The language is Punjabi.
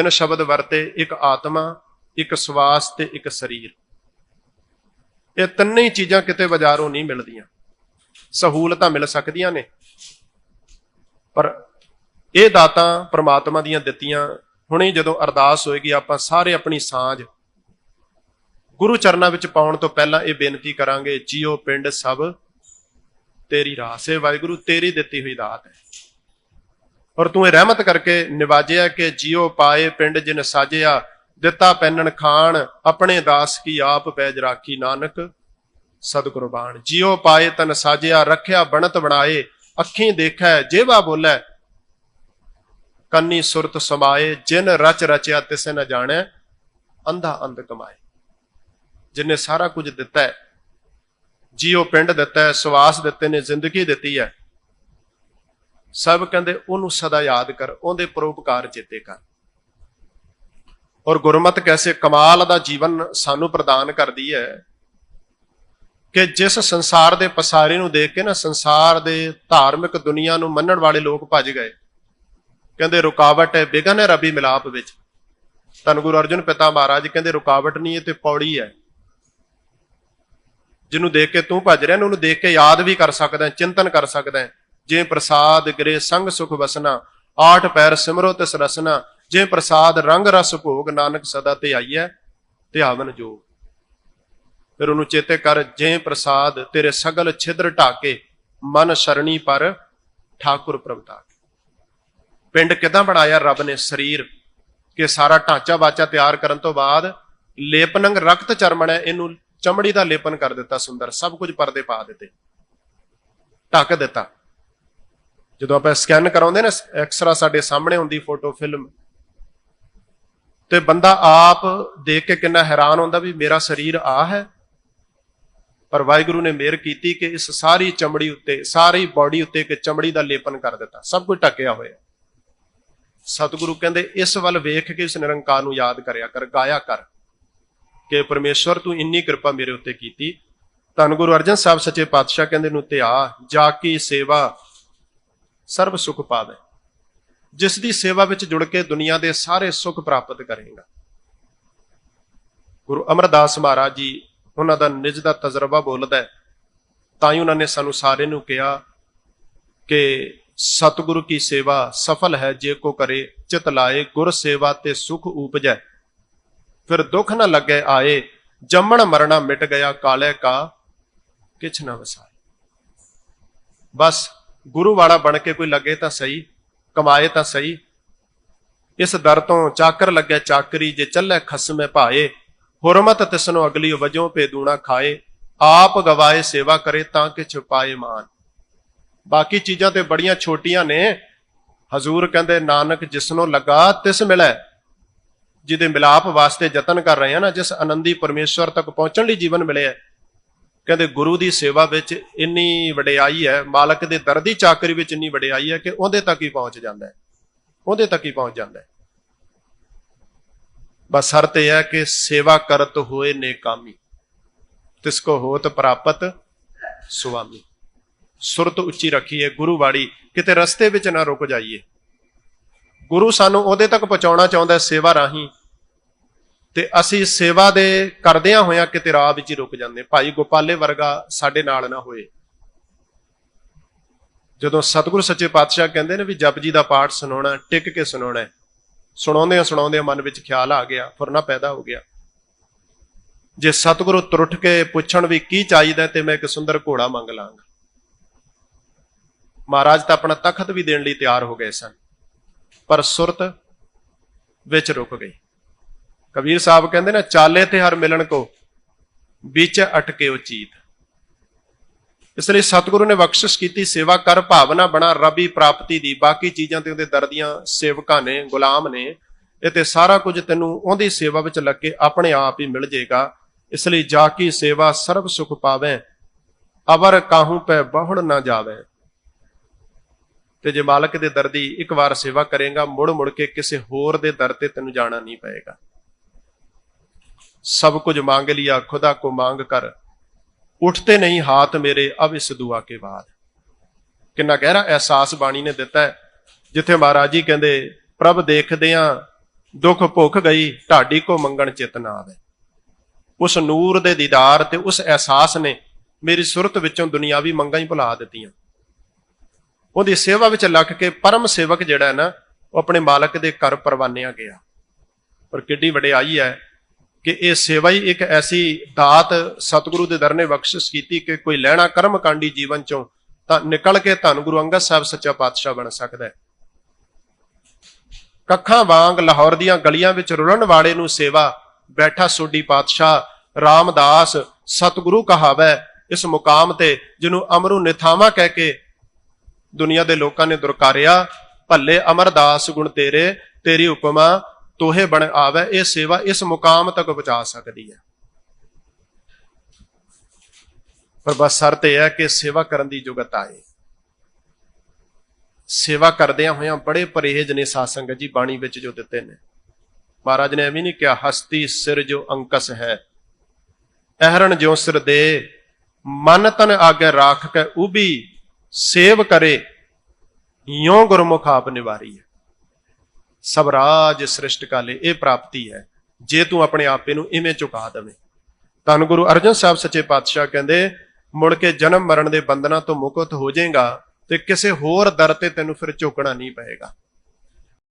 ਤਿੰਨ ਸ਼ਬਦ ਵਰਤੇ, ਇੱਕ ਆਤਮਾ, ਇੱਕ ਸਵਾਸ ਤੇ ਇੱਕ ਸਰੀਰ। ਇਹ ਤਿੰਨੇ ਹੀ ਚੀਜ਼ਾਂ ਕਿਤੇ ਬਾਜ਼ਾਰੋਂ ਨਹੀਂ ਮਿਲਦੀਆਂ। ਸਹੂਲਤਾਂ ਮਿਲ ਸਕਦੀਆਂ ਨੇ। ਪਰ ਇਹ ਦਾਤਾਂ ਪ੍ਰਮਾਤਮਾ ਦੀਆਂ ਦਿੱਤੀਆਂ, ਹੁਣੇ ਜਦੋਂ ਅਰਦਾਸ ਹੋਏਗੀ, ਆਪਾਂ ਸਾਰੇ ਆਪਣੀ ਸਾਂਝ ਗੁਰੂ ਚਰਨਾਂ ਵਿੱਚ ਪਾਉਣ ਤੋਂ ਪਹਿਲਾਂ ਇਹ ਬੇਨਤੀ ਕਰਾਂਗੇ, ਜੀਓ ਪਿੰਡ ਸਭ, ਤੇਰੀ ਰਾਸ ਹੈ ਵਾਹਿਗੁਰੂ, ਤੇਰੀ ਦਿੱਤੀ ਹੋਈ ਦਾਤ ਹੈ। ਔਰ ਤੂੰ ਇਹ ਰਹਿਮਤ ਕਰਕੇ ਨਿਵਾਜਿਆ ਕਿ ਜਿਉ ਪਾਏ ਪਿੰਡ ਜਿਨ ਸਾਜਿਆ, ਦਿੱਤਾ ਪੈਨਣ ਖਾਣ, ਆਪਣੇ ਦਾਸ ਕੀ ਆਪ ਪੈਜ ਰਾਖੀ ਨਾਨਕ। ਸਦ ਸਤਿਗੁਰਬਾਨ ਜਿਉ ਪਾਏ ਤਨ ਸਾਜਿਆ, ਰੱਖਿਆ ਬਣਤ ਬਣਾਏ, ਅੱਖੀਂ ਦੇਖੈ, ਜੇਵਾ ਬੋਲੇ। ਕੰਨੀ ਸੁਰਤ ਸਮਾਏ, ਜਿਨ ਰਚ ਰਚਿਆ ਤਿਸੇ ਨ ਜਾਣੈ, ਅੰਧਾ ਅੰਧ ਕਮਾਏ। ਜਿਨੇ ਸਾਰਾ ਕੁਝ ਦਿੱਤਾ ਹੈ ਜਿਉ ਪਿੰਡ ਦਿੱਤਾ ਹੈ ਸਵਾਸ ਦਿੱਤੇ ਨੇ, ਜ਼ਿੰਦਗੀ ਦਿੱਤੀ ਹੈ। ਸਭ ਕਹਿੰਦੇ ਉਹਨੂੰ ਸਦਾ ਯਾਦ ਕਰ, ਉਹਦੇ ਪਰਉਪਕਾਰ ਚੇਤੇ ਕਰ। ਔਰ ਗੁਰਮਤ ਕੈਸੇ ਕਮਾਲ ਦਾ ਜੀਵਨ ਸਾਨੂੰ ਪ੍ਰਦਾਨ ਕਰਦੀ ਹੈ ਕਿ ਜਿਸ ਸੰਸਾਰ ਦੇ ਪਸਾਰੇ ਨੂੰ ਦੇਖ ਕੇ ਨਾ ਸੰਸਾਰ ਦੇ ਧਾਰਮਿਕ ਦੁਨੀਆ ਨੂੰ ਮੰਨਣ ਵਾਲੇ ਲੋਕ ਭੱਜ ਗਏ। ਕਹਿੰਦੇ ਰੁਕਾਵਟ ਹੈ, ਬਿਗਨ ਹੈ ਰਬੀ ਮਿਲਾਪ ਵਿੱਚ। ਧੰਨ ਗੁਰੂ ਅਰਜਨ ਪਿਤਾ ਮਹਾਰਾਜ ਕਹਿੰਦੇ ਰੁਕਾਵਟ ਨਹੀਂ ਹੈ ਤੇ ਪੌੜੀ ਹੈ। ਜਿਹਨੂੰ ਦੇਖ ਕੇ ਤੂੰ ਭੱਜ ਰਿਹਾ ਉਹਨੂੰ ਦੇਖ ਕੇ ਯਾਦ ਵੀ ਕਰ ਸਕਦਾ ਚਿੰਤਨ ਕਰ ਸਕਦਾ ਹੈ। ਜੇ ਪ੍ਰਸਾਦ ਗਰੇ ਸੰਗ ਸੁਖ ਵਸਨਾ, ਆਠ ਪੈਰ ਸਿਮਰੋ ਤਿਸ ਰਸਨਾ ਜੇ ਪ੍ਰਸਾਦ ਰੰਗ ਰਸ ਭੋਗ ਨਾਨਕ ਸਦਾ ਤੇ ਆਈਐ ਧਿਆਵਨ ਜੋ ਫਿਰ ਉਹਨੂੰ ਚੇਤੇ ਕਰ, ਜੇ ਪ੍ਰਸਾਦ ਤੇਰੇ ਸਗਲ ਛਿਦਰ ਢਾਕੇ, ਮਨ ਸ਼ਰਣੀ ਪਰ ਠਾਕੁਰ ਪ੍ਰਭਤਾ ਪਿੰਡ ਕਿਦਾਂ ਬਣਾਇਆ ਰੱਬ ਨੇ ਸਰੀਰ? ਕਿ ਸਾਰਾ ਢਾਂਚਾ ਬਾਚਾ ਤਿਆਰ ਕਰਨ ਤੋਂ ਬਾਅਦ ਲੇਪਨੰਗ ਰਕਤ ਚਰਮਣ ਹੈ, ਇਹਨੂੰ ਚਮੜੀ ਦਾ ਲੇਪਨ ਕਰ ਦਿੱਤਾ ਸੁੰਦਰ, ਸਭ ਕੁਝ ਪਰਦੇ ਪਾ ਦਿੱਤੇ। ਢੱਕ ਦਿੱਤਾ। ਜਦੋਂ ਆਪਾਂ ਸਕੈਨ ਕਰਾਉਂਦੇ ਨਾ ਐਕਸਰਾ ਸਾਡੇ ਸਾਹਮਣੇ ਹੁੰਦੀ ਫੋਟੋ ਫਿਲਮ ਤੇ ਬੰਦਾ ਆਪ ਦੇਖ ਕੇ ਕਿੰਨਾ ਹੈਰਾਨ ਹੁੰਦਾ ਵੀ ਮੇਰਾ ਸਰੀਰ ਆ ਹੈ। ਪਰ ਵਾਹਿਗੁਰੂ ਨੇ ਮਿਹਰ ਕੀਤੀ ਕਿ ਇਸ ਸਾਰੀ ਚਮੜੀ ਉੱਤੇ, ਸਾਰੀ ਬਾਡੀ ਉੱਤੇ ਇੱਕ ਚਮੜੀ ਦਾ ਲੇਪਨ ਕਰ ਦਿੱਤਾ। ਸਭ ਕੁਝ ਢੱਕਿਆ ਹੋਇਆ। ਸਤਿਗੁਰੂ ਕਹਿੰਦੇ, ਇਸ ਵੱਲ ਵੇਖ ਕੇ ਇਸ ਨਿਰੰਕਾਰ ਨੂੰ ਯਾਦ ਕਰਿਆ ਕਰ, ਗਾਇਆ ਕਰ ਕਿ ਪਰਮੇਸ਼ਵਰ ਤੂੰ ਇੰਨੀ ਕਿਰਪਾ ਮੇਰੇ ਉੱਤੇ ਕੀਤੀ। ਧੰਨ ਗੁਰੂ ਅਰਜਨ ਸਾਹਿਬ ਸੱਚੇ ਪਾਤਸ਼ਾਹ ਕਹਿੰਦੇ ਨੂੰ ਤੇ ਆ, ਜਾ ਕੀ ਸੇਵਾ ਸਰਬ ਸੁਖ ਪਾਵੇ, ਜਿਸ ਦੀ ਸੇਵਾ ਵਿੱਚ ਜੁੜ ਕੇ ਦੁਨੀਆ ਦੇ ਸਾਰੇ ਸੁੱਖ ਪ੍ਰਾਪਤ ਕਰੇਗਾ। ਗੁਰੂ ਅਮਰਦਾਸ ਮਹਾਰਾਜ ਜੀ ਉਹਨਾਂ ਦਾ ਨਿਜ ਦਾ ਤਜਰਬਾ ਬੋਲਦਾ ਤਾਂ ਹੀ ਉਹਨਾਂ ਨੇ ਸਾਨੂੰ ਸਾਰੇ ਨੂੰ ਕਿਹਾ ਕਿ ਸਤਿਗੁਰੂ ਕੀ ਸੇਵਾ ਸਫਲ ਹੈ, ਜੇ ਕੋ ਕਰੇ ਚਿਤ ਲਾਏ, ਗੁਰ ਸੇਵਾ ਤੇ ਸੁਖ ਉਪਜੈ। ਫਿਰ ਦੁੱਖ ਨਾ ਲੱਗੇ ਆਏ, ਜੰਮਣ ਮਰਣਾ ਮਿਟ ਗਿਆ, ਕਾਲੇ ਕਾ ਕਿਛ ਨਾ ਵਸਾਏ। ਬਸ ਗੁਰੂ ਵਾਲਾ ਬਣ ਕੇ ਕੋਈ ਲੱਗੇ ਤਾਂ ਸਹੀ, ਕਮਾਏ ਤਾਂ ਸਹੀ। ਇਸ ਦਰ ਤੋਂ ਚਾਕਰ ਲੱਗੇ ਚਾਕਰੀ, ਜੇ ਚੱਲੇ ਖਸਮੇ ਭਾਏ। ਹੁਰਮਤ ਤਿਸਨੋ ਅਗਲੀ ਵਜੋਂ ਪੇ ਦੂਣਾ ਖਾਏ। ਆਪ ਗਵਾਏ ਸੇਵਾ ਕਰੇ ਤਾਂ ਕਿ ਛੁਪਾਏ ਮਾਨ। ਬਾਕੀ ਚੀਜ਼ਾਂ ਤੇ ਬੜੀਆਂ ਛੋਟੀਆਂ ਨੇ। ਹਜ਼ੂਰ ਕਹਿੰਦੇ, ਨਾਨਕ ਜਿਸਨੋਂ ਲੱਗਾ ਤਿਸ ਮਿਲੈ। ਜਿਹਦੇ ਮਿਲਾਪ ਵਾਸਤੇ ਯਤਨ ਕਰ ਰਹੇ ਆ ਨਾ, ਜਿਸ ਆਨੰਦੀ ਪਰਮੇਸ਼ਵਰ ਤੱਕ ਪਹੁੰਚਣ ਲਈ ਜੀਵਨ ਮਿਲਿਆ। ਕਹਿੰਦੇ ਗੁਰੂ ਦੀ ਸੇਵਾ ਵਿੱਚ ਇੰਨੀ ਵਡਿਆਈ ਹੈ, ਮਾਲਕ ਦੇ ਦਰ ਦੀ ਚਾਕਰੀ ਵਿੱਚ ਇੰਨੀ ਵਡਿਆਈ ਹੈ ਕਿ ਉਹਦੇ ਤੱਕ ਹੀ ਪਹੁੰਚ ਜਾਂਦਾ ਹੈ। ਉਹਦੇ ਤੱਕ ਹੀ ਪਹੁੰਚ ਜਾਂਦਾ ਹੈ। ਬਸ ਸ਼ਰਤ ਇਹ ਹੈ ਕਿ ਸੇਵਾ ਕਰਤ ਹੋਏ ਨੇਕਾਮੀ ਤਿਸ ਕੋ ਹੋਤ ਪ੍ਰਾਪਤ ਸੁਆਮੀ। ਸੁਰਤ ਉੱਚੀ ਰੱਖੀਏ, ਗੁਰੂ ਵਾੜੀ, ਕਿਤੇ ਰਸਤੇ ਵਿੱਚ ਨਾ ਰੁਕ ਜਾਈਏ। ਗੁਰੂ ਸਾਨੂੰ ਉਹਦੇ ਤੱਕ ਪਹੁੰਚਾਉਣਾ ਚਾਹੁੰਦਾ ਸੇਵਾ ਰਾਹੀਂ। ਤੇ ਅਸੀਂ ਸੇਵਾ ਦੇ ਕਰਦਿਆਂ ਹੋਇਆਂ ਕਿਤੇ ਰਾਹ ਵਿੱਚ ਹੀ ਰੁਕ ਜਾਂਦੇ ਭਾਈ ਗੋਪਾਲੇ ਵਰਗਾ ਸਾਡੇ ਨਾਲ ਨਾ ਹੋਏ। ਜਦੋਂ ਸਤਿਗੁਰੂ ਸੱਚੇ ਪਾਤਸ਼ਾਹ ਕਹਿੰਦੇ ਨੇ ਵੀ ਜਪਜੀ ਦਾ ਪਾਠ ਸੁਣਾਉਣਾ, ਟਿਕ ਕੇ ਸੁਣਾਉਣਾ ਹੈ। ਸੁਣਾਉਂਦੇ ਸੁਣਾਉਂਦੇ ਮਨ ਵਿੱਚ ਖਿਆਲ ਆ ਗਿਆ, ਫੁਰਨਾ ਪੈਦਾ ਹੋ ਗਿਆ। ਜੇ ਸਤਿਗੁਰੂ ਤੁਰਠ ਕੇ ਪੁੱਛਣ ਵੀ ਕੀ ਚਾਹੀਦਾ ਤੇ ਮੈਂ ਇੱਕ ਸੁੰਦਰ ਘੋੜਾ ਮੰਗ ਲਾਂਗਾ। ਮਹਾਰਾਜ ਤਾਂ ਆਪਣਾ ਤਖਤ ਵੀ ਦੇਣ ਲਈ ਤਿਆਰ ਹੋ ਗਏ ਸਨ, ਪਰ ਸੁਰਤ ਵਿੱਚ ਰੁਕ ਗਈ। ਕਬੀਰ ਸਾਹਿਬ ਕਹਿੰਦੇ ਨਾ, ਚਾਲੇ ਤੇ ਹਰ ਮਿਲਣ ਕੋ, ਵਿੱਚ ਅਟਕੇ ਚੀਤ। ਇਸ ਲਈ ਸਤਿਗੁਰੂ ਨੇ ਬਖਸ਼ਿਸ਼ ਕੀਤੀ, ਸੇਵਾ ਕਰ, ਭਾਵਨਾ ਬਣਾ, ਰਬੀ ਪ੍ਰਾਪਤੀ ਦੀ। ਬਾਕੀ ਚੀਜ਼ਾਂ ਤੇ ਉਹਦੇ ਦਰਦੀਆਂ ਸੇਵਕਾਂ ਨੇ, ਗੁਲਾਮ ਨੇ, ਇਹ ਤੇ ਸਾਰਾ ਕੁਝ ਤੈਨੂੰ ਉਹਦੀ ਸੇਵਾ ਵਿੱਚ ਲੱਗ ਕੇ ਆਪਣੇ ਆਪ ਹੀ ਮਿਲ ਜਾਏਗਾ। ਇਸ ਲਈ ਜਾ ਕੀ ਸੇਵਾ ਸਰਬ ਸੁਖ ਪਾਵੇ, ਅਵਰ ਕਾਹੂ ਪੈ ਬਹੁੜ ਨਾ ਜਾਵੇ। ਤੇ ਜੇ ਮਾਲਕ ਦੇ ਦਰਦੀ ਇੱਕ ਵਾਰ ਸੇਵਾ ਕਰੇਗਾ, ਮੁੜ ਮੁੜ ਕੇ ਕਿਸੇ ਹੋਰ ਦੇ ਦਰ ਤੇ ਤੈਨੂੰ ਜਾਣਾ ਨਹੀਂ ਪਏਗਾ। सब कुछ मांग लिया खुदा को मांग कर ਉੱਠਤੇ ਨਹੀਂ ਹਾਥ ਮੇਰੇ ਅਬ ਇਸ ਦੁਆ ਕੇ ਬਾਅਦ ਕਿੰਨਾ ਗਹਿਰਾ ਅਹਿਸਾਸ ਬਾਣੀ ਨੇ ਦਿੱਤਾ ਹੈ ਜਿੱਥੇ ਮਹਾਰਾਜ ਜੀ ਕਹਿੰਦੇ ਪ੍ਰਭ ਦੇਖਦੇ ਆ ਦੁੱਖ ਭੁੱਖ ਗਈ ਢਾਡੀ ਕੋ ਮੰਗਣ ਚਿਤ ਨਾ ਆਵੇ ਉਸ ਨੂਰ ਦੇ ਦੀਦਾਰ ਤੇ ਉਸ ਅਹਿਸਾਸ ਨੇ ਮੇਰੀ ਸੁਰਤ ਵਿੱਚੋਂ ਦੁਨਿਆਵੀ ਮੰਗਾਂ ਹੀ ਭੁਲਾ ਦਿੱਤੀਆਂ ਉਹਦੀ ਸੇਵਾ ਵਿੱਚ ਲੱਗ ਕੇ ਪਰਮ ਸੇਵਕ ਜਿਹੜਾ ਹੈ ਨਾ ਉਹ ਆਪਣੇ ਮਾਲਕ ਦੇ ਘਰ ਪਰਵਾਨਿਆ ਗਿਆ ਪਰ ਕਿੱਡੀ ਵਡਿਆਈ ਹੈ ਕਿ ਇਹ ਸੇਵਾ ਹੀ ਇੱਕ ਐਸੀ ਦਾਤ ਸਤਿਗੁਰੂ ਦੇ ਦਰ ਨੇ ਬਖਸ਼ਿਸ਼ ਕੀਤੀ ਕਿ ਕੋਈ ਲੈਣਾ ਕਰਮ ਕਾਂਡੀ ਜੀਵਨ ਚੋਂ ਤਾਂ ਨਿਕਲ ਕੇ ਧੰਨ ਗੁਰੂ ਅੰਗਦ ਸਾਹਿਬ ਸੱਚਾ ਪਾਤਸ਼ਾਹ ਬਣ ਸਕਦਾ ਹੈ। ਕੱਖਾਂ ਵਾਂਗ ਲਾਹੌਰ ਦੀਆਂ ਗਲੀਆਂ ਵਿੱਚ ਰੁਲਣ ਵਾਲੇ ਨੂੰ ਸੇਵਾ, ਬੈਠਾ ਸੋਢੀ ਪਾਤਸ਼ਾਹ ਰਾਮਦਾਸ ਸਤਿਗੁਰੂ ਕਹਾਵੈ, ਇਸ ਮੁਕਾਮ ਤੇ ਜਿਹਨੂੰ ਅਮਰੂ ਨਿਥਾਵਾ ਕਹਿ ਕੇ ਦੁਨੀਆ ਦੇ ਲੋਕਾਂ ਨੇ ਦੁਰਕਾਰਿਆ, ਭੱਲੇ ਅਮਰਦਾਸ ਗੁਣ ਤੇਰੇ, ਤੇਰੀ ਉਪਮਾ ਤੋਹੇ ਬਣ ਆਵੇ, ਇਹ ਸੇਵਾ ਇਸ ਮੁਕਾਮ ਤੱਕ ਪਹੁੰਚਾ ਸਕਦੀ ਹੈ। ਪਰ ਬਸ ਸ਼ਰਤ ਇਹ ਹੈ ਕਿ ਸੇਵਾ ਕਰਨ ਦੀ ਜੁਗਤ ਆਏ। ਸੇਵਾ ਕਰਦਿਆਂ ਹੋਇਆਂ ਬੜੇ ਪਰਹੇਜ ਨੇ ਸਾਧ ਜੀ ਬਾਣੀ ਵਿੱਚ ਜੋ ਦਿੱਤੇ ਨੇ। ਮਹਾਰਾਜ ਨੇ ਐਵੇਂ ਨਹੀਂ ਕਿਹਾ, ਹਸਤੀ ਸਿਰ ਜੋ ਅੰਕਸ ਹੈ ਅਹਰਣ ਜਿਉ ਸਿਰ ਦੇ, ਮਨ ਤਨ ਆਗੇ ਰਾਖ ਕੇ ਉਬੀ ਸੇਵ ਕਰੇ ਯੋ ਗੁਰਮੁਖ ਆਪ ਨਿਵਾਰੀ ਹੈ। ਸਵਰਾਜ ਸ੍ਰਿਸ਼ਟ ਕਾਲੇ ਇਹ ਪ੍ਰਾਪਤੀ ਹੈ। ਜੇ ਤੂੰ ਆਪਣੇ ਆਪੇ ਨੂੰ ਇਵੇਂ ਝੁਕਾ ਦੇਵੇਂ। ਧੰਨ ਗੁਰੂ ਅਰਜਨ ਸਾਹਿਬ ਸੱਚੇ ਪਾਤਸ਼ਾਹ ਕਹਿੰਦੇ, ਮੁੜ ਕੇ ਜਨਮ ਮਰਨ ਦੇ ਬੰਧਨਾਂ ਤੋਂ ਮੁਕਤ ਹੋ ਜਾਏਗਾ ਤੇ ਕਿਸੇ ਹੋਰ ਦਰ ਤੇ ਤੈਨੂੰ ਫਿਰ ਝੁਕਣਾ ਨਹੀਂ ਪਏਗਾ।